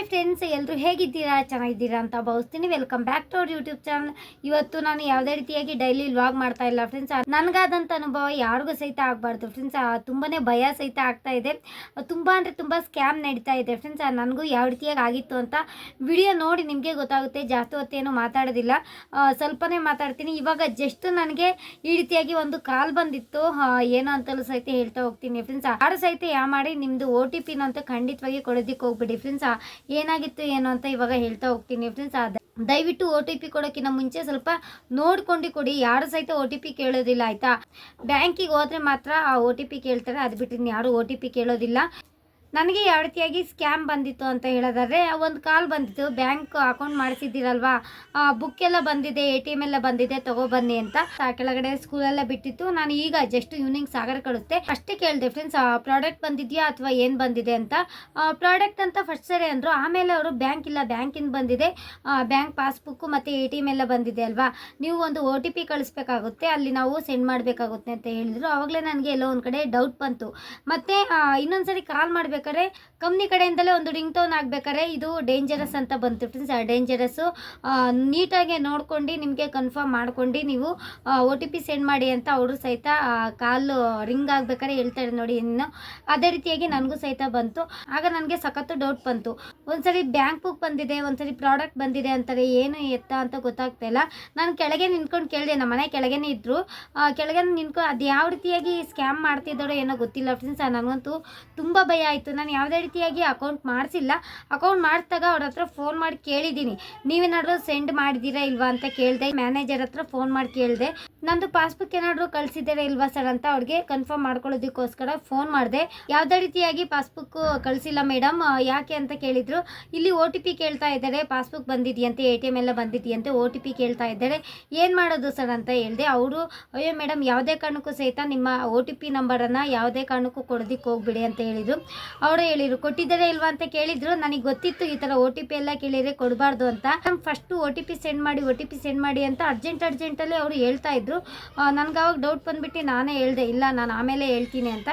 Hi friends ಎಲ್ಲರೂ ಹೇಗಿದ್ದೀರಾ? ಚೆನ್ನಾಗಿದ್ದೀರಾ ಅಂತ ಭಾವಿಸ್ತೀನಿ. Welcome back to our YouTube channel ಇವತ್ತು ನಾನು ಯಾವುದೇ ರೀತಿಯಾಗಿ ಡೈಲಿ ವ್ಲಾಗ್ ಮಾಡ್ತಾ ಇಲ್ಲ ಫ್ರೆಂಡ್ಸ್ ನನಗಾದಂಥ ಅನುಭವ ಯಾರಿಗೂ ಸಹಿತ ಆಗಬಾರ್ದು ಫ್ರೆಂಡ್ಸ್ ತುಂಬಾ ಭಯ ಸಹಿತ ಆಗ್ತಾ ಇದೆ. ತುಂಬ ಅಂದರೆ ತುಂಬ ಸ್ಕ್ಯಾಮ್ ನಡೀತಾ ಇದೆ ಫ್ರೆಂಡ್ಸ್ ನನಗೂ ಯಾವ ರೀತಿಯಾಗಿ ಆಗಿತ್ತು ಅಂತ ವಿಡಿಯೋ ನೋಡಿ ನಿಮಗೆ ಗೊತ್ತಾಗುತ್ತೆ. ಜಾಸ್ತಿ ಹೊತ್ತೇನು ಮಾತಾಡೋದಿಲ್ಲ. ಸ್ವಲ್ಪನೇ ಮಾತಾಡ್ತೀನಿ. ಇವಾಗ ಜಸ್ಟ್ ನನಗೆ ಈ ರೀತಿಯಾಗಿ ಒಂದು ಕಾಲ್ ಬಂದಿತ್ತು. ಏನು ಅಂತಲೂ ಸಹಿತ ಹೇಳ್ತಾ ಹೋಗ್ತೀನಿ ಫ್ರೆಂಡ್ಸ್ ಯಾರು ಸಹಿತ ಯಾ ಮಾಡಿ ನಿಮ್ಮದು ಓ ಟಿ ಪಿನ ಅಂತ ಖಂಡಿತವಾಗಿ ಕೊಡೋದಕ್ಕೆ ಹೋಗ್ಬಿಡಿ ಫ್ರೆಂಡ್ಸ್ ಏನಾಗಿತ್ತು, ಏನು ಅಂತ ಇವಾಗ ಹೇಳ್ತಾ ಹೋಗ್ತೀನಿ ಫ್ರೆಂಡ್ಸ್ ದಯವಿಟ್ಟು ಒ ಟಿ ಪಿ ಕೊಡೋಕ್ಕಿಂತ ಮುಂಚೆ ಸ್ವಲ್ಪ ನೋಡ್ಕೊಂಡು ಕೊಡಿ. ಯಾರು ಸಹಿತ ಒ ಟಿ ಪಿ ಕೇಳೋದಿಲ್ಲ, ಆಯಿತಾ? ಬ್ಯಾಂಕಿಗೆ ಹೋದ್ರೆ ಮಾತ್ರ ಆ ಒ ಟಿ ಪಿ ಕೇಳ್ತಾರೆ. ಅದು ಬಿಟ್ಟು ಯಾರು ಒ ಟಿ ಪಿ ಕೇಳೋದಿಲ್ಲ. ನನಗೆ ಯಾವ ರೀತಿಯಾಗಿ ಸ್ಕ್ಯಾಮ್ ಬಂದಿತ್ತು ಅಂತ ಹೇಳೋದಾದರೆ, ಒಂದು ಕಾಲ್ ಬಂದಿತ್ತು, ಬ್ಯಾಂಕ್ ಅಕೌಂಟ್ ಮಾಡಿಸಿದ್ದೀರಲ್ವಾ? ಬುಕ್ ಎಲ್ಲ ಬಂದಿದೆ, ಎ ಟಿ ಎಂ ಎಲ್ಲ ಬಂದಿದೆ ತಗೊಬನ್ನಿ ಅಂತ. ಕೆಳಗಡೆ ಸ್ಕೂಲೆಲ್ಲ ಬಿಟ್ಟಿತ್ತು. ನಾನು ಈಗ ಜಸ್ಟ್ ಈವ್ನಿಂಗ್ ಸಾಗರ ಕಳಿಸ್ತೆ ಅಷ್ಟೇ ಕೇಳಿದೆ ಫ್ರೆಂಡ್ಸ್ ಪ್ರಾಡಕ್ಟ್ ಬಂದಿದೆಯಾ ಅಥವಾ ಏನು ಬಂದಿದೆ ಅಂತ? ಪ್ರಾಡಕ್ಟ್ ಅಂತ ಫಸ್ಟ್ ಸರಿ ಅಂದರು, ಆಮೇಲೆ ಅವರು ಬ್ಯಾಂಕ್ ಇಲ್ಲ, ಬ್ಯಾಂಕಿಂದ ಬಂದಿದೆ. ಬ್ಯಾಂಕ್ ಪಾಸ್ಬುಕ್ಕು ಮತ್ತು ಎ ಟಿ ಎಂ ಎಲ್ಲ ಬಂದಿದೆ ಅಲ್ವಾ? ನೀವು ಒಂದು ಒ ಟಿ ಪಿ ಕಳಿಸ್ಬೇಕಾಗುತ್ತೆ, ಅಲ್ಲಿ ನಾವು ಸೆಂಡ್ ಮಾಡಬೇಕಾಗುತ್ತೆ ಅಂತ ಹೇಳಿದರು. ಆವಾಗಲೇ ನನಗೆ ಎಲ್ಲೋ ಒಂದು ಕಡೆ ಡೌಟ್ ಬಂತು. ಮತ್ತು ಇನ್ನೊಂದು ಸರಿ ಕಾಲ್ ಮಾಡ್ಬೇಕಾದ್ರೆ ಕಂಪ್ನಿ ಕಡೆಯಿಂದಲೇ ಒಂದು ರಿಂಗ್ ಟೋನ್ ಆಗ್ಬೇಕಾದ್ರೆ ಇದು ಡೇಂಜರಸ್ ಅಂತ ಬಂತು ಫ್ರೆಂಡ್ಸ್ ಡೇಂಜರಸ್ಸು ನೀಟಾಗಿ ನೋಡ್ಕೊಂಡು ನಿಮಗೆ ಕನ್ಫರ್ಮ್ ಮಾಡ್ಕೊಂಡು ನೀವು ಒ ಟಿ ಪಿ ಸೆಂಡ್ ಮಾಡಿ ಅಂತ ಅವರು ಸಹಿತ ಕಾಲು ರಿಂಗ್ ಆಗ್ಬೇಕಾದ್ರೆ ಹೇಳ್ತಾರೆ ನೋಡಿ ಇನ್ನು. ಅದೇ ರೀತಿಯಾಗಿ ನನಗೂ ಸಹಿತ ಬಂತು. ಆಗ ನನಗೆ ಸಖತ್ತು ಡೌಟ್ ಬಂತು. ಒಂದ್ಸರಿ ಬ್ಯಾಂಕ್ ಬುಕ್ ಬಂದಿದೆ, ಒಂದ್ಸರಿ ಪ್ರಾಡಕ್ಟ್ ಬಂದಿದೆ ಅಂತಾರೆ, ಏನು ಎತ್ತ ಅಂತ ಗೊತ್ತಾಗ್ತಾ ಇಲ್ಲ. ನಾನು ಕೆಳಗೆ ನಿಂತ್ಕೊಂಡು ಕೇಳಿದೆ, ನಮ್ಮ ಮನೆ ಕೆಳಗೇನೆ ಇದ್ದರು ಕೆಳಗೆ ನಿಂತ್ಕೊಂಡು ಅದು ಯಾವ ರೀತಿಯಾಗಿ ಸ್ಕ್ಯಾಮ್ ಮಾಡ್ತಿದ್ದಾರೋ ಏನೋ ಗೊತ್ತಿಲ್ಲ. ಫ್ರೆಂಡ್ಸ್ ನನಗಂತೂ ತುಂಬ ಭಯ ಆಯಿತು. ನಾನು ಯಾವುದೇ ರೀತಿಯಾಗಿ ಅಕೌಂಟ್ ಮಾಡಿಸಿಲ್ಲ. ಅಕೌಂಟ್ ಮಾಡಿದಾಗ ಅವ್ರ ಹತ್ರ ಫೋನ್ ಮಾಡಿ ಕೇಳಿದ್ದೀನಿ. ನೀವೇನಾದರೂ ಸೆಂಡ್ ಮಾಡಿದ್ದೀರಾ ಇಲ್ವಾ ಅಂತ ಕೇಳಿದೆ. ಮ್ಯಾನೇಜರ್ ಹತ್ರ ಫೋನ್ ಮಾಡಿ ಕೇಳಿದೆ. ನಂದು ಪಾಸ್ಬುಕ್ ಏನಾದರೂ ಕಳಿಸಿದ್ದೀರಾ ಇಲ್ವಾ ಸರ್ ಅಂತ ಅವ್ರಿಗೆ ಕನ್ಫರ್ಮ್ ಮಾಡ್ಕೊಳ್ಳೋದಕ್ಕೋಸ್ಕರ ಫೋನ್ ಮಾಡಿದೆ. ಯಾವುದೇ ರೀತಿಯಾಗಿ ಪಾಸ್ಬುಕ್ ಕಳಿಸಿಲ್ಲ ಮೇಡಮ್ ಯಾಕೆ ಅಂತ ಕೇಳಿದ್ರು, ಇಲ್ಲಿ ಓ ಟಿ ಪಿ ಕೇಳ್ತಾ ಇದ್ದಾರೆ. ಪಾಸ್ಬುಕ್ ಬಂದಿದೆಯಂತೆ ಎ ಟಿ ಎಂ ಎಲ್ಲ ಬಂದಿದೆಯಂತೆ ಓ ಟಿ ಪಿ ಕೇಳ್ತಾ ಇದ್ದಾರೆ. ಏನು ಮಾಡೋದು ಸರ್ ಅಂತ ಹೇಳಿದೆ. ಅವರು, ಅಯ್ಯೋ ಮೇಡಮ್ ಯಾವುದೇ ಕಾರಣಕ್ಕೂ ಸಹಿತ ನಿಮ್ಮ ಓ ಟಿ ಪಿ ನಂಬರನ್ನು ಯಾವುದೇ ಕಾರಣಕ್ಕೂ ಕೊಡೋದಕ್ಕೆ ಹೋಗ್ಬಿಡಿ ಅಂತ ಹೇಳಿದರು. ಅವರು ಹೇಳಿದ್ರು ಕೊಟ್ಟಿದ್ದಾರೆ ಇಲ್ವಾ ಅಂತ ಕೇಳಿದ್ರು. ನನಗೆ ಗೊತ್ತಿತ್ತು ಈ ಥರ ಒ ಟಿ ಪಿ ಎಲ್ಲ ಕೇಳಿದರೆ ಕೊಡಬಾರ್ದು ಅಂತ. First O T P send ಮಾಡಿ ಒ ಟಿ ಪಿ ಸೆಂಡ್ ಮಾಡಿ ಅಂತ ಅರ್ಜೆಂಟ್ ಅರ್ಜೆಂಟಲ್ಲಿ ಅವರು ಹೇಳ್ತಾ ಇದ್ರು. ನನಗೆ ಅವಾಗ ಡೌಟ್ ಬಂದ್ಬಿಟ್ಟು ನಾನೇ ಹೇಳ್ದೆ, ಇಲ್ಲ, ನಾನು ಆಮೇಲೆ ಹೇಳ್ತೀನಿ ಅಂತ.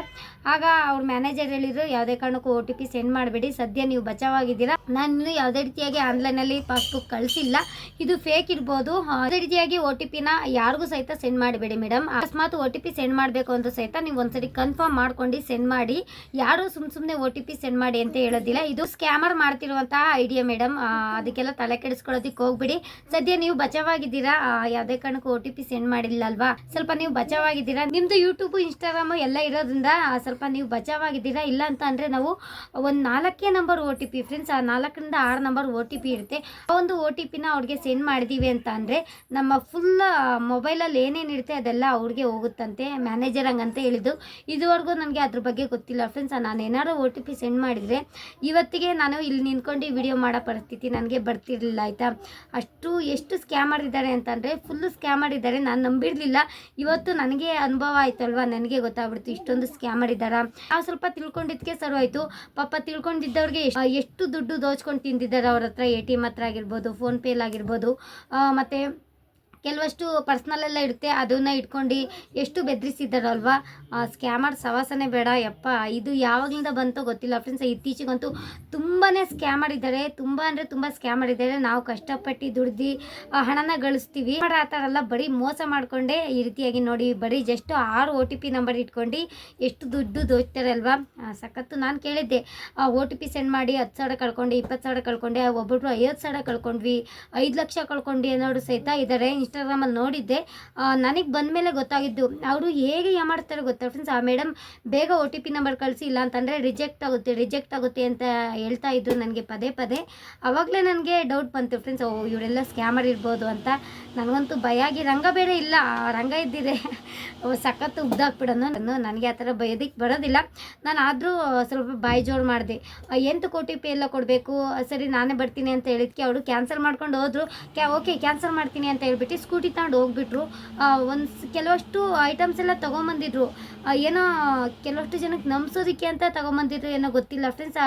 ಆಗ ಅವ್ರ ಮ್ಯಾನೇಜರ್ ಹೇಳಿದ್ರು, ಯಾವುದೇ ಕಾರಣಕ್ಕೂ ಒ ಟಿ ಪಿ ಸೆಂಡ್ ಮಾಡಬೇಡಿ. ಸದ್ಯ ನೀವು ಬಚಾವಾಗಿದ್ದೀರಾ. ನಾನು ಯಾವುದೇ ರೀತಿಯಾಗಿ ಆನ್ಲೈನಲ್ಲಿ ಪಾಸ್ಬುಕ್ ಕಳಿಸಿಲ್ಲ. ಇದು ಫೇಕ್ ಇರ್ಬೋದು. ಅದೇ ರೀತಿಯಾಗಿ ಒ ಟಿ ಪಿನ ಯಾರಿಗೂ ಸಹಿತ ಸೆಂಡ್ ಮಾಡಬೇಡಿ ಮೇಡಮ್ ಅಕಸ್ಮಾತ್ ಒ ಟಿ ಪಿ ಸೆಂಡ್ ಮಾಡಬೇಕು ಅಂತ ಸಹಿತ ನೀವು ಒಂದ್ಸರಿ ಕನ್ಫರ್ಮ್ ಮಾಡ್ಕೊಂಡು ಸೆಂಡ್ ಮಾಡಿ. ಯಾರು ಸುಮ್ ಸುಮ್ಮನೆ ಒ ಟಿ ಪಿ ಸೆಂಡ್ ಮಾಡಿ ಅಂತ ಹೇಳೋದಿಲ್ಲ. ಇದು ಸ್ಕ್ಯಾಮರ್ ಮಾಡ್ತಿರುವಂತಹ ಐಡಿಯಾ ಮೇಡಮ್ ಅದಕ್ಕೆಲ್ಲ ತಲೆ ಕೆಡಿಸ್ಕೊಳ್ಳೋದಿಕ್ಕೆ ಹೋಗ್ಬಿಡಿ. ಸದ್ಯ ನೀವು ಬಚಾವಾಗಿದ್ದೀರಾ? ಯಾವುದೇ ಕಾರಣಕ್ಕೂ ಒ ಟಿ ಪಿ ಸೆಂಡ್ ಮಾಡಿಲ್ಲ ಅಲ್ವಾ ಸ್ವಲ್ಪ ನೀವು ಬಚಾವಾಗಿದ್ದೀರಾ? ನಿಮ್ದು ಯೂಟ್ಯೂಬ್ ಇನ್ಸ್ಟಾಗ್ರಾಮ್ ಎಲ್ಲ ಇರೋದ್ರಿಂದ ಸ್ವಲ್ಪ ನೀವು ಬಚಾವಾಗಿದ್ದೀರಾ? ಇಲ್ಲ ಅಂತ ಅಂದ್ರೆ ನಾವು ಒಂದು ನಾಲ್ಕೇ number O T P friends ಆ ನಾಲ್ಕರಿಂದ ಆರು ನಂಬರ್ ಒ ಟಿ ಪಿ ಇರುತ್ತೆ. ಆ ಒಂದು ಒ ಟಿ ಪಿನ ಅವ್ರಿಗೆ ಸೆಂಡ್ ಮಾಡಿದೀವಿ ಅಂತ ಅಂದ್ರೆ ನಮ್ಮ ಫುಲ್ ಮೊಬೈಲಲ್ಲಿ ಏನೇನು ಇರುತ್ತೆ ಅದೆಲ್ಲ ಅವ್ರಿಗೆ ಹೋಗುತ್ತಂತೆ. ಮ್ಯಾನೇಜರ್ ಹಂಗಂತ ಹೇಳಿದ್ದು. ಇದುವರೆಗೂ ನನಗೆ ಅದ್ರ ಬಗ್ಗೆ ಗೊತ್ತಿಲ್ಲ. ಫ್ರೆಂಡ್ಸ್ ನಾನು ಏನಾದ್ರು ಒ ಟಿ ಪಿ ಸೆಂಡ್ ಮಾಡಿದರೆ ಇವತ್ತಿಗೆ ನಾನು ಇಲ್ಲಿ ನಿಂತ್ಕೊಂಡು ವಿಡಿಯೋ ಮಾಡೋ ಪರಿಸ್ಥಿತಿ ನನಗೆ ಬರ್ತಿರಲಿಲ್ಲ, ಆಯಿತಾ? ಅಷ್ಟು, ಎಷ್ಟು ಸ್ಕ್ಯಾಮರ್ ಇದ್ದಾರೆ ಅಂತಂದರೆ ಫುಲ್ಲು ಸ್ಕ್ಯಾಮರ್ ಇದ್ದಾರೆ. ನಾನು ನಂಬಿರಲಿಲ್ಲ. ಇವತ್ತು ನನಗೆ ಅನುಭವ ಆಯ್ತಲ್ವಾ? ನನಗೆ ಗೊತ್ತಾಗ್ಬಿಡ್ತು ಇಷ್ಟೊಂದು ಸ್ಕ್ಯಾಮರ್ ಇದ್ದಾರಾ? ನಾವು ಸ್ವಲ್ಪ ತಿಳ್ಕೊಂಡಿದ್ದಕ್ಕೆ ಸರುವಾಯಿತು ಪಾಪ ತಿಳ್ಕೊಂಡಿದ್ದವ್ರಿಗೆ ಎಷ್ಟು ದುಡ್ಡು ದೋಚ್ಕೊಂಡು ತಿಂದಿದ್ದಾರೆ ಅವ್ರ ಹತ್ರ, ಎ ಟಿ ಎಂ ಹತ್ರ ಆಗಿರ್ಬೋದು ಫೋನ್ಪೇಲಾಗಿರ್ಬೋದು ಮತ್ತು ಕೆಲವಷ್ಟು ಪರ್ಸ್ನಲ್ ಎಲ್ಲ ಇರುತ್ತೆ ಅದನ್ನ ಇಟ್ಕೊಂಡು ಎಷ್ಟು ಬೆದರಿಸಿದ್ದಾರಲ್ವಾ? ಸ್ಕ್ಯಾಮರ್ ಸವಾಸನೆ ಬೇಡ ಯಪ್ಪ ಇದು ಯಾವಾಗಲಿಂದ ಬಂತೋ ಗೊತ್ತಿಲ್ಲ ಫ್ರೆಂಡ್ಸ್ ಇತ್ತೀಚೆಗಂತೂ ತುಂಬಾ ಸ್ಕ್ಯಾಮರ್ ಇದ್ದಾರೆ ತುಂಬ ಅಂದರೆ ತುಂಬ ಸ್ಕ್ಯಾಮರ್ ಇದ್ದಾರೆ ನಾವು ಕಷ್ಟಪಟ್ಟು ದುಡ್ದು ಆ, ಹಣನ ಗಳಿಸ್ತೀವಿ. ಆ ಥರ ಎಲ್ಲ ಬರೀ ಮೋಸ ಮಾಡಿಕೊಂಡೇ ಈ ರೀತಿಯಾಗಿ ನೋಡಿ ಬರೀ ಜಸ್ಟ್ ಆರು ಒ ಟಿ ಪಿ ನಂಬರ್ ಇಟ್ಕೊಂಡು ಎಷ್ಟು ದುಡ್ಡು ದೋಚ್ತಾರೆ ಅಲ್ವಾ ಆ, ಸಖತ್ತು ನಾನು ಕೇಳಿದ್ದೆ. ಒ ಟಿ ಪಿ ಸೆಂಡ್ ಮಾಡಿ ಹತ್ತು ಸಾವಿರ ಕಳ್ಕೊಂಡೆ ಇಪ್ಪತ್ತು ಸಾವಿರ ಕಳ್ಕೊಂಡೆ ಒಬ್ಬೊಬ್ರು ಐವತ್ತು ಸಾವಿರ ಕಳ್ಕೊಂಡ್ವಿ ಐದು ಲಕ್ಷ ಕಳ್ಕೊಂಡು ಅನ್ನೋರು ಸಹಿತ ಇದ್ದಾರೆ ಇನ್ಸ್ಟಾಗ್ರಾಮಲ್ಲಿ ನೋಡಿದ್ದೆ. ನನಗೆ ಬಂದಮೇಲೆ ಗೊತ್ತಾಗಿದ್ದು, ಅವರು ಹೇಗೆ ಮಾಡ್ತಾರೆ ಗೊತ್ತಾ ಫ್ರೆಂಡ್ಸ್ ಆ ಮೇಡಮ್ ಬೇಗ ಒ ಟಿ ಪಿ ನಂಬರ್ ಕಳಿಸಿ, ಇಲ್ಲ ಅಂತಂದರೆ ರಿಜೆಕ್ಟ್ ಆಗುತ್ತೆ ರಿಜೆಕ್ಟ್ ಆಗುತ್ತೆ ಅಂತ ಹೇಳ್ತಾ ಇದ್ದರು ನನಗೆ ಪದೇ ಪದೇ. ಆವಾಗಲೇ ನನಗೆ ಡೌಟ್ ಬಂತು ಫ್ರೆಂಡ್ಸ್ ಓ, ಇವರೆಲ್ಲ ಸ್ಕ್ಯಾಮರ್ ಇರ್ಬೋದು ಅಂತ. ನನಗಂತೂ ಭಯ ಆಗಿ, ರಂಗ ಬೇರೆ ಇಲ್ಲ ರಂಗ ಇದ್ದಿದೆ. ಸಖತ್ತು ಉಗ್ದಾಕ್ಬಿಡೋನು ನಾನು, ನನಗೆ ಆ ಥರ ಬಯೋದಕ್ಕೆ ಬರೋದಿಲ್ಲ. ನಾನು ಆದರೂ ಸ್ವಲ್ಪ ಬಾಯಿ ಜೋರು ಮಾಡಿದೆ. ಎಂಟು ಕೋಟಿ ಪಿ ಎಲ್ಲ ಕೊಡಬೇಕು? ಸರಿ, ನಾನೇ ಬರ್ತೀನಿ ಅಂತ ಹೇಳಿದ್ಕೆ ಅವರು ಕ್ಯಾನ್ಸಲ್ ಮಾಡ್ಕೊಂಡು ಹೋದರು. ಕ್ಯಾ ಓಕೆ ಕ್ಯಾನ್ಸಲ್ ಮಾಡ್ತೀನಿ ಅಂತ ಹೇಳ್ಬಿಟ್ಟು ಸ್ಕೂಟಿ ತಗೊಂಡು ಹೋಗ್ಬಿಟ್ರು. ಒಂದು ಕೆಲವಷ್ಟು ಐಟಮ್ಸ್ ಎಲ್ಲ ತೊಗೊಂಬಂದಿದ್ರು. ಏನೋ ಕೆಲವಷ್ಟು ಜನಕ್ಕೆ ನಂಬಿಸೋದಕ್ಕೆ ಅಂತ ತೊಗೊಂಬಂದಿದ್ರು, ಏನೋ ಗೊತ್ತಿಲ್ಲ ಫ್ರೆಂಡ್ಸ್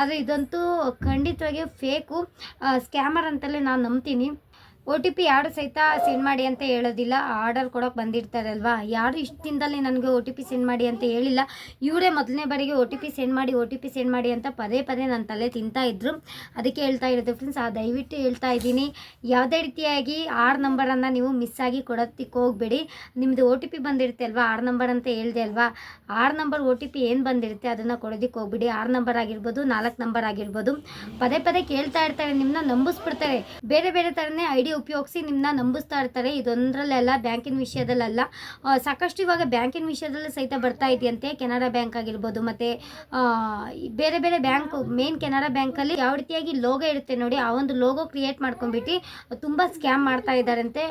ಆದರೆ ಇದಂತೂ ಖಂಡಿತವಾಗಿ ಫೇಕು ಸ್ಕ್ಯಾಮರ್ ಅಂತಲೇ ನಾನು ನಂಬ್ತೀನಿ. ಒ ಟಿ ಪಿ ಯಾರು ಸಹಿತ ಸೆಂಡ್ ಮಾಡಿ ಅಂತ ಹೇಳೋದಿಲ್ಲ. ಆರ್ಡರ್ ಕೊಡೋಕೆ ಬಂದಿರ್ತಾರಲ್ವಾ? ಯಾರು ಇಷ್ಟು ದಿನದಲ್ಲಿ ನನಗೆ ಒ ಟಿ ಪಿ ಸೆಂಡ್ ಮಾಡಿ ಅಂತ ಹೇಳಿಲ್ಲ. ಇವರೇ ಮೊದಲನೇ ಬಾರಿಗೆ ಒ ಟಿ ಪಿ ಸೆಂಡ್ ಮಾಡಿ ಒ ಟಿ ಪಿ ಸೆಂಡ್ ಮಾಡಿ ಅಂತ ಪದೇ ಪದೇ ನನ್ನ ತಲೆ ತಿಂತಾ ಇದ್ರು. ಅದಕ್ಕೆ ಹೇಳ್ತಾ ಇರೋದು ಫ್ರೆಂಡ್ಸ್ ಆ ದಯವಿಟ್ಟು ಹೇಳ್ತಾ ಇದ್ದೀನಿ. ಯಾವುದೇ ರೀತಿಯಾಗಿ ಆರ್ ನಂಬರನ್ನು ನೀವು ಮಿಸ್ ಆಗಿ ಕೊಡೋದಕ್ಕೆ ಹೋಗಬೇಡಿ. ನಿಮ್ಮದು ಒ ಟಿ ಪಿ ಬಂದಿರುತ್ತೆ ಅಲ್ವಾ? ಆರ್ ನಂಬರ್ ಅಂತ ಹೇಳಿದೆ ಅಲ್ವಾ? ಆರ್ ನಂಬರ್ ಒ ಟಿ ಪಿ ಏನು ಬಂದಿರುತ್ತೆ ಅದನ್ನು ಕೊಡೋದಕ್ಕೆ ಹೋಗ್ಬಿಡಿ. ಆರ್ ನಂಬರ್ ಆಗಿರ್ಬೋದು, ನಾಲ್ಕು ನಂಬರ್ ಆಗಿರ್ಬೋದು. ಪದೇ ಪದೇ ಕೇಳ್ತಾ ಇರ್ತಾರೆ ನಿಮ್ಮನ್ನ ನಂಬಿಸ್ಬಿಡ್ತಾರೆ. ಬೇರೆ ಬೇರೆ ಥರನೇ ಐ ಡಿ ಉಪಯೋಗಿಸಿ ನಿಮ್ಮನ್ನ ನಂಬಿಸ್ತಾ ಇರ್ತಾರೆ. ಇದೊಂದರಲ್ಲೆಲ್ಲ ಬ್ಯಾಂಕಿನ ವಿಷಯದಲ್ಲ ಸಾಕಷ್ಟು ಇವಾಗ ಬ್ಯಾಂಕಿನ ವಿಷಯದಲ್ಲೂ ಸಹಿತ ಬರ್ತಾ ಇದೆಯಂತೆ. ಕೆನರಾ ಬ್ಯಾಂಕ್ ಆಗಿರ್ಬೋದು ಮತ್ತು ಬೇರೆ ಬೇರೆ ಬ್ಯಾಂಕ್, ಮೇನ್ ಕೆನರಾ ಬ್ಯಾಂಕಲ್ಲಿ ಯಾವ ರೀತಿಯಾಗಿ ಲೋಗೋ ಇರುತ್ತೆ ನೋಡಿ, ಆ ಒಂದು ಲೋಗೋ ಕ್ರಿಯೇಟ್ ಮಾಡ್ಕೊಂಡ್ಬಿಟ್ಟು ತುಂಬ ಸ್ಕ್ಯಾಮ್ ಮಾಡ್ತಾ ಇದ್ದಾರಂತೆ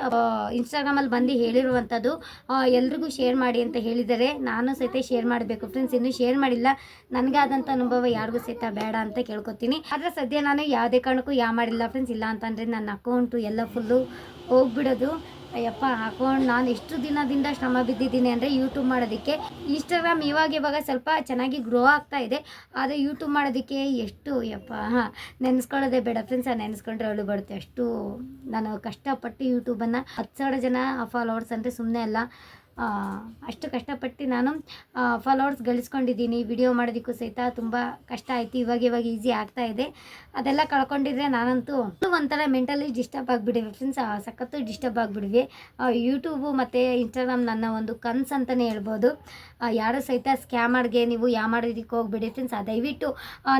ಇನ್ಸ್ಟಾಗ್ರಾಮಲ್ಲಿ ಬಂದು ಹೇಳಿರುವಂಥದ್ದು ಎಲ್ರಿಗೂ ಶೇರ್ ಮಾಡಿ ಅಂತ ಹೇಳಿದ್ದಾರೆ. ನಾನು ಸಹಿತ ಶೇರ್ ಮಾಡಬೇಕು ಫ್ರೆಂಡ್ಸ್. ಇನ್ನೂ ಶೇರ್ ಮಾಡಿಲ್ಲ. ನನಗೆ ಆದಂಥ ಅನುಭವ ಯಾರಿಗೂ ಸಹಿತ ಬೇಡ ಅಂತ ಕೇಳ್ಕೊತೀನಿ. ಆದರೆ ಸದ್ಯ ನಾನು ಯಾವುದೇ ಕಾರಣಕ್ಕೂ ಯಾ ಮಾಡಿಲ್ಲ ಫ್ರೆಂಡ್ಸ್. ಇಲ್ಲ ಅಂತಂದರೆ ನನ್ನ ಅಕೌಂಟು ಎಲ್ಲ ಫುಲ್ಲು ಹೋಗ್ಬಿಡೋದು. ಅಯ್ಯಪ್ಪ ಹಾಕೊಂಡು ನಾನು ಎಷ್ಟು ದಿನದಿಂದ ಶ್ರಮ ಬಿದ್ದಿದ್ದೀನಿ ಅಂದರೆ ಯೂಟ್ಯೂಬ್ ಮಾಡೋದಕ್ಕೆ. ಇನ್ಸ್ಟಾಗ್ರಾಮ್ ಇವಾಗ ಇವಾಗ ಸ್ವಲ್ಪ ಚೆನ್ನಾಗಿ ಗ್ರೋ ಆಗ್ತಾ ಇದೆ. ಆದರೆ ಯೂಟ್ಯೂಬ್ ಮಾಡೋದಕ್ಕೆ ಎಷ್ಟು ಅಯ್ಯಪ್ಪ ಹಾಂ ನೆನೆಸ್ಕೊಳ್ಳೋದೇ ಬೇಡ. ಫ್ರೆಂಡ್ಸ್ ನೆನೆಸ್ಕೊಂಡ್ರೆ ಅವಳು ಬರುತ್ತೆ. ಅಷ್ಟು ನಾನು ಕಷ್ಟಪಟ್ಟು ಯೂಟ್ಯೂಬನ್ನು ಹತ್ತು ಸಾವಿರ ಜನ ಫಾಲೋವರ್ಸ್ ಅಂದರೆ ಸುಮ್ಮನೆ ಅಲ್ಲ. ಆ, ಅಷ್ಟು ಕಷ್ಟಪಟ್ಟು ನಾನು ಫಾಲೋವರ್ಸ್ ಗಳಿಸ್ಕೊಂಡಿದ್ದೀನಿ. ವಿಡಿಯೋ ಮಾಡೋದಕ್ಕೂ ಸಹಿತ ತುಂಬ ಕಷ್ಟ ಆಯಿತು. ಇವಾಗ ಇವಾಗ ಈಸಿ ಆಗ್ತಾ ಇದೆ. ಅದೆಲ್ಲ ಕಳ್ಕೊಂಡಿದ್ರೆ ನಾನಂತೂ ಒಂಥರ ಮೆಂಟಲಿ ಡಿಸ್ಟರ್ಬ್ ಆಗಿಬಿಡಿವೆ ಫ್ರೆಂಡ್ಸ್ ಸಖತ್ತು ಡಿಸ್ಟರ್ಬ್ ಆಗಿಬಿಡಿವೆ ಯೂಟ್ಯೂಬು ಮತ್ತು ಇನ್ಸ್ಟಾಗ್ರಾಮ್ ನನ್ನ ಒಂದು ಕನ್ಸು ಅಂತಲೇ ಹೇಳ್ಬೋದು. ಯಾರು ಸಹಿತ ಸ್ಕ್ಯಾಮರ್ಗೆ ನೀವು ಯಾ ಮಾಡೋದಕ್ಕೆ ಹೋಗ್ಬಿಡಿ. ಫ್ರೆಂಡ್ಸ್ ದಯವಿಟ್ಟು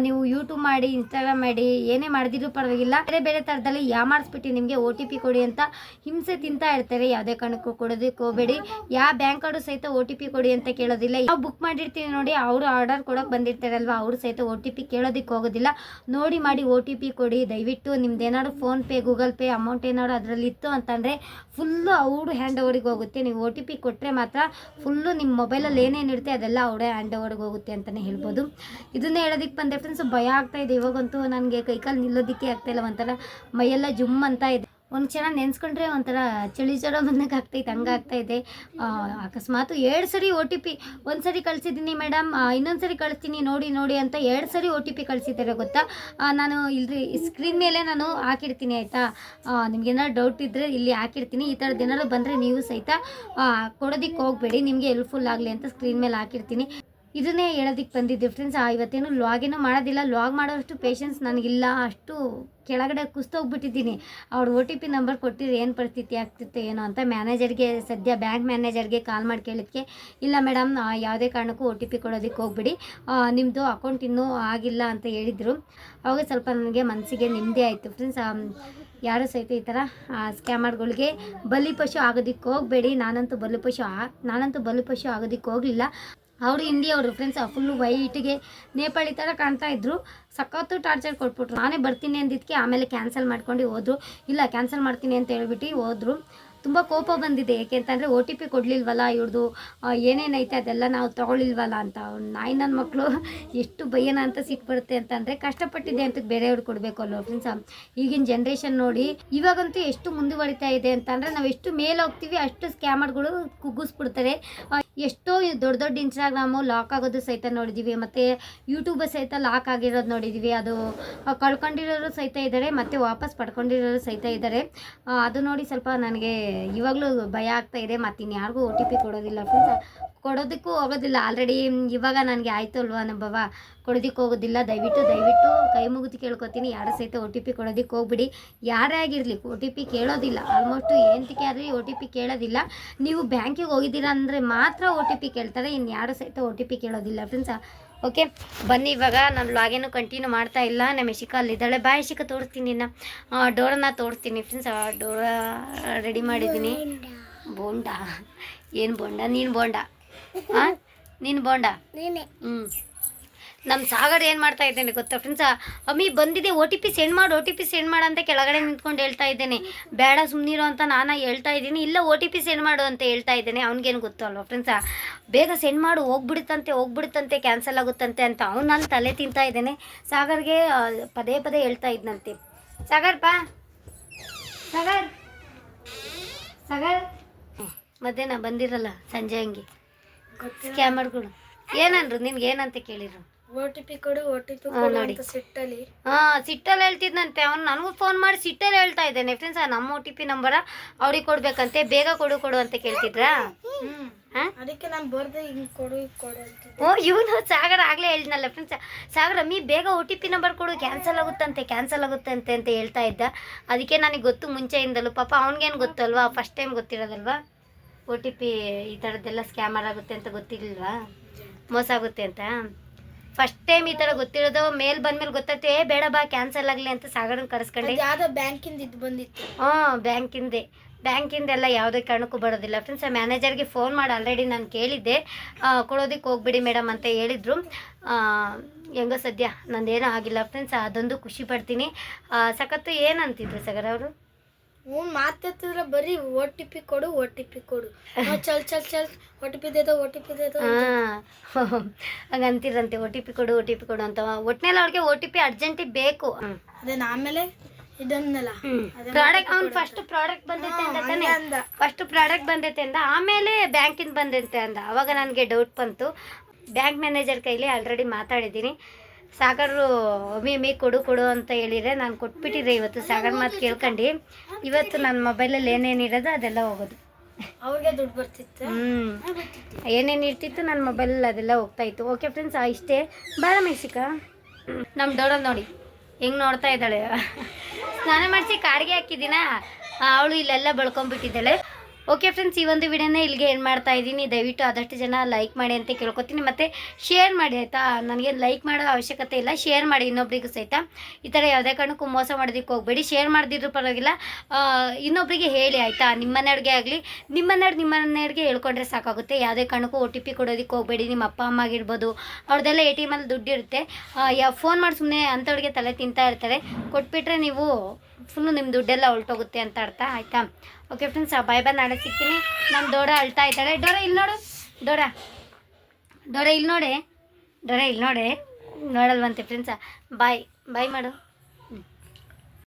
ನೀವು ಯೂಟ್ಯೂಬ್ ಮಾಡಿ ಇನ್ಸ್ಟಾಗ್ರಾಮ್ ಮಾಡಿ, ಏನೇ ಮಾಡಿದ್ರು ಪರವಾಗಿಲ್ಲ. ಬೇರೆ ಬೇರೆ ಥರದಲ್ಲಿ ಯಾವ ಮಾಡಿಸ್ಬಿಟ್ಟು ನಿಮಗೆ ಒ ಕೊಡಿ ಅಂತ ಹಿಂಸೆ ತಿಂತಾ ಇರ್ತಾರೆ. ಯಾವುದೇ ಕಾರಣಕ್ಕೂ ಕೊಡೋದಕ್ಕೆ ಹೋಗಬೇಡಿ. ಯಾವ ಬ್ಯಾಂಕ್ ಅವರು ಸಹಿತ ಓ ಟಿ ಪಿ ಕೊಡಿ ಅಂತ ಕೇಳೋದಿಲ್ಲ. ಯಾವ ಬುಕ್ ಮಾಡಿರ್ತೀವಿ ನೋಡಿ, ಅವರು ಆರ್ಡರ್ ಕೊಡೋಕೆ ಬಂದಿರ್ತಾರಲ್ವ, ಅವರು ಸಹಿತ ಓ ಟಿ ಪಿ ಕೇಳೋದಕ್ಕೆ ಹೋಗೋದಿಲ್ಲ. ನೋಡಿ ಮಾಡಿ ಓ ಟಿ ಪಿ ಕೊಡಿ, ದಯವಿಟ್ಟು ನಿಮ್ದು ಏನಾದ್ರು ಫೋನ್ಪೇ ಗೂಗಲ್ ಪೇ ಅಮೌಂಟ್ ಏನಾದ್ರು ಅದರಲ್ಲಿ ಇತ್ತು ಅಂತಂದರೆ ಫುಲ್ಲು ಅವರು ಹ್ಯಾಂಡ್ ಓವರಿಗೆ ಹೋಗುತ್ತೆ. ನೀವು ಓ ಟಿ ಪಿ ಕೊಟ್ಟರೆ ಮಾತ್ರ ಫುಲ್ಲು ನಿಮ್ಮ ಮೊಬೈಲಲ್ಲಿ ಏನೇನು ಇರುತ್ತೆ ಅದೆಲ್ಲ ಅವರೇ ಹ್ಯಾಂಡ್ ಓವರ್ಗೆ ಹೋಗುತ್ತೆ ಅಂತಲೇ ಹೇಳ್ಬೋದು. ಇದನ್ನೇ ಹೇಳೋದಕ್ಕೆ ಬಂದೆ ಫ್ರೆಂಡ್ಸ್ ಭಯ ಆಗ್ತಾ ಇದೆ. ಇವಾಗಂತೂ ನನಗೆ ಕೈಕಾಲು ನಿಲ್ಲೋದಕ್ಕೆ ಆಗ್ತಾ ಇಲ್ಲ ಒಂಥರ ಮೈಯೆಲ್ಲ ಜುಮ್ ಅಂತ ಇದೆ. ಒಂದು ಕ್ಷಣ ನೆನೆಸ್ಕೊಂಡ್ರೆ ಒಂಥರ ಚಳಿ ಜ್ವರ ಬಂದಾಗ ಆಗ್ತೈತೆ ಇದೆ ಅಕಸ್ಮಾತ್ ಎರಡು ಸರಿ ಒ ಟಿ ಪಿ ಒಂದು ಸರಿ ಕಳಿಸಿದ್ದೀನಿ ಮೇಡಮ್ ಇನ್ನೊಂದು ಸರಿ ಕಳಿಸ್ತೀನಿ, ನೋಡಿ ನೋಡಿ ಅಂತ ಎರಡು ಸರಿ ಒ ಟಿ ಪಿ ಕಳಿಸಿದ್ದಾರೆ ಗೊತ್ತಾ? ನಾನು ಇಲ್ರಿ ಸ್ಕ್ರೀನ್ ಮೇಲೆ ನಾನು ಹಾಕಿರ್ತೀನಿ ಆಯಿತಾ? ನಿಮ್ಗೆ ಏನಾದ್ರು ಡೌಟ್ ಇದ್ದರೆ ಇಲ್ಲಿ ಹಾಕಿರ್ತೀನಿ ಈ ಥರದ್ದು ಏನಾದ್ರು ಬಂದರೆ ನೀವು ಸಹಿತ ಕೊಡೋದಕ್ಕೆ ಹೋಗಬೇಡಿ, ನಿಮಗೆ ಹೆಲ್ಪ್ಫುಲ್ ಆಗಲಿ ಅಂತ ಸ್ಕ್ರೀನ್ ಮೇಲೆ ಹಾಕಿರ್ತೀನಿ ಇದನ್ನೇ ಹೇಳೋದಕ್ಕೆ ಬಂದಿದ್ದೆ ಫ್ರೆಂಡ್ಸ್ ಇವತ್ತೇನು ಲಾಗೇನು ಮಾಡೋದಿಲ್ಲ. ಲಾಗ್ ಮಾಡೋಷ್ಟು ಪೇಷನ್ಸ್ ನನಗಿಲ್ಲ. ಅಷ್ಟು ಕೆಳಗಡೆ ಕುಸ್ತೋಗ್ಬಿಟ್ಟಿದ್ದೀನಿ. ಅವ್ರು ಒ ಟಿ ಪಿ ನಂಬರ್ ಕೊಟ್ಟಿದ್ರೆ ಏನು ಪರಿಸ್ಥಿತಿ ಆಗ್ತಿತ್ತು ಏನೋ ಅಂತ ಮ್ಯಾನೇಜರ್ಗೆ ಸದ್ಯ ಬ್ಯಾಂಕ್ ಮ್ಯಾನೇಜರ್ಗೆ ಕಾಲ್ ಮಾಡಿ ಕೇಳಿದ್ಕೆ, ಇಲ್ಲ ಮೇಡಮ್ ಯಾವುದೇ ಕಾರಣಕ್ಕೂ ಒ ಟಿ ಪಿ ಕೊಡೋದಕ್ಕೆ ಹೋಗ್ಬಿಡಿ. ನಿಮ್ಮದು ಅಕೌಂಟ್ ಇನ್ನೂ ಆಗಿಲ್ಲ ಅಂತ ಹೇಳಿದರು. ಅವಾಗ ಸ್ವಲ್ಪ ನನಗೆ ಮನಸ್ಸಿಗೆ ನೆಮ್ಮದಿ ಆಯಿತು ಫ್ರೆಂಡ್ಸ್ ಯಾರು ಸಹಿತ ಈ ಥರ ಸ್ಕ್ಯಾಮರ್ಗಳಿಗೆ ಬಲಿಪಶು ಆಗೋದಕ್ಕೆ ಹೋಗಬೇಡಿ. ನಾನಂತೂ ಬಲಿಪಶು ಆ, ನಾನಂತೂ ಬಲಿಪಶು ಆಗೋದಕ್ಕೆ ಹೋಗಲಿಲ್ಲ. ಅವರು ಇಂಡಿಯವರು ಫ್ರೆಂಡ್ಸ್ ಫುಲ್ಲು ವೈಟ್ಗೆ ನೇಪಾಳಿ ಥರ ಕಾಣ್ತಾ ಇದ್ರು. ಸಖತ್ತು ಟಾರ್ಚರ್ ಕೊಟ್ಬಿಟ್ರು. ನಾನೇ ಬರ್ತೀನಿ ಅಂದಿದ್ದಕ್ಕೆ ಆಮೇಲೆ ಕ್ಯಾನ್ಸಲ್ ಮಾಡ್ಕೊಂಡು ಹೋದ್ರು. ಇಲ್ಲ ಕ್ಯಾನ್ಸಲ್ ಮಾಡ್ತೀನಿ ಅಂತ ಹೇಳ್ಬಿಟ್ಟು ಹೋದ್ರು. ತುಂಬ ಕೋಪ ಬಂದಿದೆ. ಏಕೆಂತಂದರೆ ಒ ಟಿ ಪಿ ಕೊಡಲಿಲ್ವಲ್ಲ ಇವ್ರದ್ದು ಏನೇನೈತೆ ಅದೆಲ್ಲ ನಾವು ತೊಗೊಳಿಲ್ವಲ್ಲ ಅಂತ. ನಾಯಿ ನನ್ನ ಮಕ್ಕಳು ಎಷ್ಟು ಭಯನ ಅಂತ ಸಿಟ್ಟು ಬರುತ್ತೆ ಅಂತಂದರೆ ಕಷ್ಟಪಟ್ಟಿದೆ ಅಂತ ಬೇರೆಯವ್ರು ಕೊಡಬೇಕು ಅಲ್ವ ಫ್ರೆಂಡ್ಸ್ ಈಗಿನ ಜನ್ರೇಷನ್ ನೋಡಿ ಇವಾಗಂತೂ ಎಷ್ಟು ಮುಂದುವರಿತಾ ಇದೆ ಅಂತಂದರೆ ನಾವು ಎಷ್ಟು ಮೇಲೆ ಹೋಗ್ತೀವಿ ಅಷ್ಟು ಸ್ಕ್ಯಾಮರ್ಗಳು ಕುಗ್ಗಿಸ್ಬಿಡ್ತಾರೆ. ಎಷ್ಟೋ ದೊಡ್ಡ ದೊಡ್ಡ ಇನ್ಸ್ಟಾಗ್ರಾಮು ಲಾಕ್ ಆಗೋದು ಸಹಿತ ನೋಡಿದ್ದೀವಿ ಮತ್ತು ಯೂಟ್ಯೂಬ್ ಸಹಿತ ಲಾಕ್ ಆಗಿರೋದು ನೋಡಿದ್ದೀವಿ ಅದು ಕಳ್ಕೊಂಡಿರೋರು ಸಹಿತ ಇದ್ದಾರೆ ಮತ್ತು ವಾಪಸ್ ಪಡ್ಕೊಂಡಿರೋರು ಸಹಿತ ಇದ್ದಾರೆ ಅದು ನೋಡಿ ಸ್ವಲ್ಪ ನನಗೆ ಇವಾಗಲೂ ಭಯ ಆಗ್ತಾ ಇದೆ ಮತ್ತು ಇನ್ಯಾರಿಗೂ ಒ ಟಿ ಪಿ ಕೊಡೋದಿಲ್ಲ ಫ್ರೆಂಡ್ಸ್ ಕೊಡೋದಕ್ಕೂ ಹೋಗೋದಿಲ್ಲ. ಆಲ್ರೆಡಿ ಇವಾಗ ನನಗೆ ಆಯಿತು ಅಲ್ವಾ ಅನುಭವ? ಕೊಡೋದಕ್ಕೆ ಹೋಗೋದಿಲ್ಲ. ದಯವಿಟ್ಟು ದಯವಿಟ್ಟು ಕೈ ಮುಗಿದು ಕೇಳ್ಕೊತೀನಿ. ಯಾರು ಸಹಿತ ಒ ಟಿ ಪಿ ಕೊಡೋದಕ್ಕೆ ಹೋಗ್ಬಿಡಿ. ಯಾರೇ ಆಗಿರಲಿ ಒ ಟಿ ಪಿ ಕೇಳೋದಿಲ್ಲ. ಆಲ್ಮೋಸ್ಟು ಏನಂತಕ್ಕೆ ಆದರೆ ಒ ಟಿ ಪಿ ಕೇಳೋದಿಲ್ಲ. ನೀವು ಬ್ಯಾಂಕಿಗೆ ಹೋಗಿದ್ದೀರಾ ಅಂದರೆ ಮಾತ್ರ ಒ ಟಿ ಪಿ ಕೇಳ್ತಾರೆ. ಇನ್ನು ಯಾರು ಸಹಿತ ಒ ಟಿ ಪಿ ಕೇಳೋದಿಲ್ಲ ಫ್ರೆಂಡ್ಸ್ ಓಕೆ ಬನ್ನಿ ಇವಾಗ ನಾನು ಲಾಗೇನು ಕಂಟಿನ್ಯೂ ಮಾಡ್ತಾ ಇಲ್ಲ. ನಮ್ಮ ಶಿಕ ಅಲ್ಲಿದ್ದಾಳೆ ಬಾಯ್ ಶಿಕ ತೋರಿಸ್ತೀನಿ ಇನ್ನು. ಡೋರನ್ನ ತೋರಿಸ್ತೀನಿ ಫ್ರೆಂಡ್ಸ್ ಡೋರ ರೆಡಿ ಮಾಡಿದ್ದೀನಿ. ಬೋಂಡ. ಏನು ಬೋಂಡ? ನೀನು ಬೋಂಡ? ಹಾಂ ನೀನು ಬೋಂಡ? ಹ್ಞೂ ನಮ್ಮ ಸಾಗರ್ ಏನು ಮಾಡ್ತಾ ಇದ್ದೇನೆ ಗೊತ್ತಾ ಫ್ರೆಂಡ್ಸ್ ಅಮ್ಮಿ ಬಂದಿದೆ. ಒ ಟಿ ಪಿ ಸೆಂಡ್ ಮಾಡು. ಒ ಟಿ ಪಿ ಸೆಂಡ್ ಮಾಡು ಅಂತ ಕೆಳಗಡೆ ನಿಂತ್ಕೊಂಡು ಹೇಳ್ತಾ ಇದ್ದೇನೆ. ಬೇಡ ಸುಮ್ಮನಿರು ಅಂತ ನಾನು ಹೇಳ್ತಾ ಇದ್ದೀನಿ. ಇಲ್ಲ ಒ ಟಿ ಪಿ ಸೆಂಡ್ ಮಾಡು ಅಂತ ಹೇಳ್ತಾ ಇದ್ದೇನೆ. ಅವ್ನಿಗೇನು ಗೊತ್ತು ಅಲ್ವಾ ಫ್ರೆಂಡ್ಸ ಬೇಗ ಸೆಂಡ್ ಮಾಡು ಹೋಗ್ಬಿಡುತ್ತಂತೆ ಹೋಗ್ಬಿಡುತ್ತಂತೆ ಕ್ಯಾನ್ಸಲ್ ಆಗುತ್ತಂತೆ ಅಂತ ಅವ್ನು ನಾನು ತಲೆ ತಿಂತಾ ಇದ್ದೇನೆ. ಸಾಗರ್ಗೆ ಪದೇ ಪದೇ ಹೇಳ್ತಾ ಇದ್ನಂತೆ. ಸಾಗರ್ ಪಾ ಸಾಗರ್. ಸಾಗರ್. ಮಧ್ಯಾಹ್ನ ಬಂದಿರಲ್ಲ ಸಂಜೆ ಹಂಗೆ. ಸ್ಕ್ಯಾಮರ್ಗಳು ಏನಂದ್ರು ನಿನ್ಗೆ ಏನಂತ ಕೇಳಿದ್ರು? ಓ ಟಿ ಪಿ ಕೊಡು ಓ ಟಿ ಪಿ ಕೊಡು ನೋಡಿ. ಅಂತ ಸಿಟ್ಟಲ್ಲಿ. ಹಾ ಸಿಟ್ಟಲ್ಲಿ ಹೇಳ್ತಿದ್ನಂತೆ. ಅವ್ನು ನನಗೂ ಫೋನ್ ಮಾಡಿ ಸಿಟ್ಟಲ್ಲಿ ಹೇಳ್ತಾ ಇದ್ದಾನೆ. ಫ್ರೆಂಡ್ಸ್ ನಮ್ಮ ಓ ಟಿ ಪಿ ನಂಬರ ಅವ್ರಿಗೆ ಕೊಡ್ಬೇಕಂತೆ. ಬೇಗ ಕೊಡು ಕೊಡು ಅಂತ ಕೇಳ್ತಿದ್ರಾ? ಹ್ಮ್. ಹಾ ಅದಕ್ಕೆ ನಾನು ಬರ್ದೆ ಹಿಂಗ್ ಕೊಡು ಹಿಂಗ್ ಕೊಡು ಅಂತಿದ್ದೆ. ಓ ಇವನು ಸಾಗರ ಆಗ್ಲೇ ಹೇಳಿದ್ನಲ್ಲ ಫ್ರೆಂಡ್ಸ್ ಸಾಗರ ಮೀ ಬೇಗ ಒ ಟಿ ಪಿ ನಂಬರ್ ಕೊಡು ಕ್ಯಾನ್ಸಲ್ ಆಗುತ್ತಂತೆ ಕ್ಯಾನ್ಸಲ್ ಆಗುತ್ತಂತೆ ಅಂತ ಹೇಳ್ತಾ ಇದ್ದ. ಅದಕ್ಕೆ ನನಗೆ ಗೊತ್ತು ಮುಂಚೆಯಿಂದಲೂ ಪಾಪ ಅವ್ನಿಗೇನು ಗೊತ್ತಲ್ವಾ? ಫಸ್ಟ್ ಟೈಮ್ ಗೊತ್ತಿರೋದಲ್ವಾ? ಒ ಟಿ ಪಿ ಈ ಥರದ್ದೆಲ್ಲ ಸ್ಕ್ಯಾಮರ್ ಆಗುತ್ತೆ ಅಂತ ಗೊತ್ತಿರ್ಲಿಲ್ವಾ ಮೋಸ ಆಗುತ್ತೆ ಅಂತ. ಫಸ್ಟ್ ಟೈಮ್ ಈ ಥರ ಗೊತ್ತಿರೋದು ಮೇಲ್ ಬಂದ್ಮೇಲೆ ಗೊತ್ತಾಯ್ತು ಏ ಬೇಡ ಬಾ ಕ್ಯಾನ್ಸಲ್ ಆಗಲಿ ಅಂತ ಸಾಗರನ ಕರೆಸ್ಕೊಂಡೆ. ಯಾವ್ದೋ ಬ್ಯಾಂಕಿಂದ ಇದು ಬಂದಿತ್ತು. ಹಾಂ ಬ್ಯಾಂಕಿಂದೆ. ಬ್ಯಾಂಕಿಂದೆಲ್ಲ ಯಾವುದೇ ಕಾರಣಕ್ಕೂ ಬರೋದಿಲ್ಲ. ಫ್ರೆಂಡ್ಸ್ ಮ್ಯಾನೇಜರ್ಗೆ ಫೋನ್ ಮಾಡಿ. ಆಲ್ರೆಡಿ ನಾನು ಕೇಳಿದ್ದೆ. ಆ, ಕೊಡೋದಕ್ಕೆ ಹೋಗ್ಬಿಡಿ ಮೇಡಮ್ ಅಂತ ಹೇಳಿದರು. ಹೆಂಗೋ ಸದ್ಯ ನಂದೇನೂ ಆಗಿಲ್ಲ. ಫ್ರೆಂಡ್ಸ್ ಅದೊಂದು ಖುಷಿ ಪಡ್ತೀನಿ. ಆ, ಸಖತ್ತು ಏನಂತಿದ್ರು ಸಗರ್ ಅವರು? ಹ್ಞೂ ಮಾತಾಡ್ತಿದ್ರೆ ಬರೀ ಓ ಟಿ ಪಿ ಕೊಡು ಓ ಟಿ ಪಿ ಕೊಡು. ಚಲ್ ಚಲ್ ಚಲ್. ಓ ಟಿ ಪಿ ದೇದೋ ಓ ಟಿ ಪಿ ದೇದೋ ಹಾಂ ಹಂಗಂತಿರಂತೆ ಒ ಟಿ ಪಿ ಕೊಡು ಒ ಟಿ ಪಿ ಕೊಡು ಅಂತ. ಒಟ್ಟಿನಲ್ಲಿ ಅವ್ರಿಗೆ ಒ ಟಿ ಪಿ ಅರ್ಜೆಂಟಿಗೆ ಬೇಕು. ಅದೇ ಆಮೇಲೆ? ಇದನ್ನಲ್ಲ. ಪ್ರಾಡಕ್ಟ್ ಅವ್ನು ಫಸ್ಟ್ ಪ್ರಾಡಕ್ಟ್ ಬಂದೈತೆ ಅಂತ ತಾನೆ ಅಂದ. ಫಸ್ಟ್ ಪ್ರಾಡಕ್ಟ್ ಬಂದೈತೆ ಅಂದ. ಆಮೇಲೆ ಬ್ಯಾಂಕಿಂದ ಬಂದೈತೆ ಅಂದ. ಅವಾಗ ನನಗೆ ಡೌಟ್ ಬಂತು. ಬ್ಯಾಂಕ್ ಮ್ಯಾನೇಜರ್ ಕೈಲಿ ಆಲ್ರೆಡಿ ಮಾತಾಡಿದ್ದೀನಿ. ಸಾಗರು ಮೀ ಮೀ ಕೊಡು ಕೊಡು ಅಂತ ಹೇಳಿದ್ರೆ ನಾನು ಕೊಟ್ಬಿಟ್ಟಿದ್ದೆ ಇವತ್ತು. ಸಾಗರ್ ಮಾತು ಕೇಳ್ಕೊಂಡು. ಇವತ್ತು ನನ್ನ ಮೊಬೈಲಲ್ಲಿ ಏನೇನು ಇರೋದು ಅದೆಲ್ಲ ಹೋಗೋದು. ಅವ್ರಿಗೆ ದುಡ್ಡು ಬರ್ತಿತ್ತು? ಹ್ಞೂ ಏನೇನು ಇರ್ತಿತ್ತು ನನ್ನ ಮೊಬೈಲಲ್ಲಿ ಅದೆಲ್ಲ ಹೋಗ್ತಾ ಇತ್ತು. ಓಕೆ ಫ್ರೆಂಡ್ಸ್ ಇಷ್ಟೇ. ಬಾರ ಮೆಸಿಕ. ನಮ್ಮ ದೊಡ್ಡ ನೋಡಿ. ಹೆಂಗೆ ನೋಡ್ತಾ ಇದ್ದಾಳೆ? ಸ್ನಾನ ಮಾಡಿಸಿ ಕಾಡಿಗೆ ಹಾಕಿದ್ದೀನ? ಅವಳು ಇಲ್ಲೆಲ್ಲ ಬಳ್ಕೊಂಡ್ಬಿಟ್ಟಿದ್ದಾಳೆ. ಓಕೆ ಫ್ರೆಂಡ್ಸ್ ಈ ಒಂದು ವಿಡಿಯೋನ ಇಲ್ಲಿಗೆ ಏನು ಮಾಡ್ತಾ ಇದ್ದೀನಿ. ದಯವಿಟ್ಟು ಆದಷ್ಟು ಜನ ಲೈಕ್ ಮಾಡಿ ಅಂತ ಕೇಳ್ಕೊತೀನಿ. ಮತ್ತು ಶೇರ್ ಮಾಡಿ, ಆಯಿತಾ? ನನಗೆ ಲೈಕ್ ಮಾಡೋ ಅವಶ್ಯಕತೆ ಇಲ್ಲ. ಶೇರ್ ಮಾಡಿ ಇನ್ನೊಬ್ರಿಗೂ ಸಹಿತ. ಈ ಥರ ಯಾವುದೇ ಕಾರಣಕ್ಕೂ ಮೋಸ ಮಾಡೋದಕ್ಕೆ ಹೋಗಬೇಡಿ. ಶೇರ್ ಮಾಡಿದ್ರೂ ಪರವಾಗಿಲ್ಲ. ಇನ್ನೊಬ್ಬರಿಗೆ ಹೇಳಿ, ಆಯಿತಾ? ನಿಮ್ಮನೆಯವ್ರಿಗೆ ಆಗಲಿ, ನಿಮ್ಮನೆಯವ್ರು ನಿಮ್ಮನೆಯವ್ರಿಗೆ ಹೇಳ್ಕೊಂಡ್ರೆ ಸಾಕಾಗುತ್ತೆ. ಯಾವುದೇ ಕಾರಣಕ್ಕೂ ಒ ಟಿ ಪಿ ಕೊಡೋದಕ್ಕೆ ಹೋಗಬೇಡಿ. ನಿಮ್ಮ ಅಪ್ಪ, ಅಮ್ಮ ಆಗಿರ್ಬೋದು, ಅವ್ರದ್ದೆಲ್ಲ ಎ ಟಿ ಎಮಲ್ಲಿ ದುಡ್ಡು ಇರುತ್ತೆ. ಯಾ ಫೋನ್ ಮಾಡಿ ಸುಮ್ಮನೆ ಅಂಥವ್ರಿಗೆ ತಲೆ ತಿಂತಾ ಇರ್ತಾರೆ. ಕೊಟ್ಬಿಟ್ರೆ ನೀವು ಫುಲ್ಲು ನಿಮ್ಮ ದುಡ್ಡೆಲ್ಲ ಹೊಲ್ಟೋಗುತ್ತೆ ಅಂತ ಅರ್ಥ ಆಯಿತಾ? ಓಕೆ ಫ್ರೆಂಡ್ಸ್ ಆ ಬಾಯ್ ಬಾಯ್ ನಾಳೆ ಸಿಗ್ತೀನಿ. ನಮ್ಮ ದೋಡ ಅಳ್ತಾ ಇದ್ದಾಳೆ. ಡೋರ ಇಲ್ಲಿ ನೋಡು. ಡೋರ ಡೋರ ಇಲ್ಲಿ ನೋಡೆ. ಡೋರ ಇಲ್ಲಿ ನೋಡೆ. ನೋಡಲ್ವಂತೆ ಫ್ರೆಂಡ್ಸ ಬಾಯ್ ಬಾಯ್ ಮಾಡು.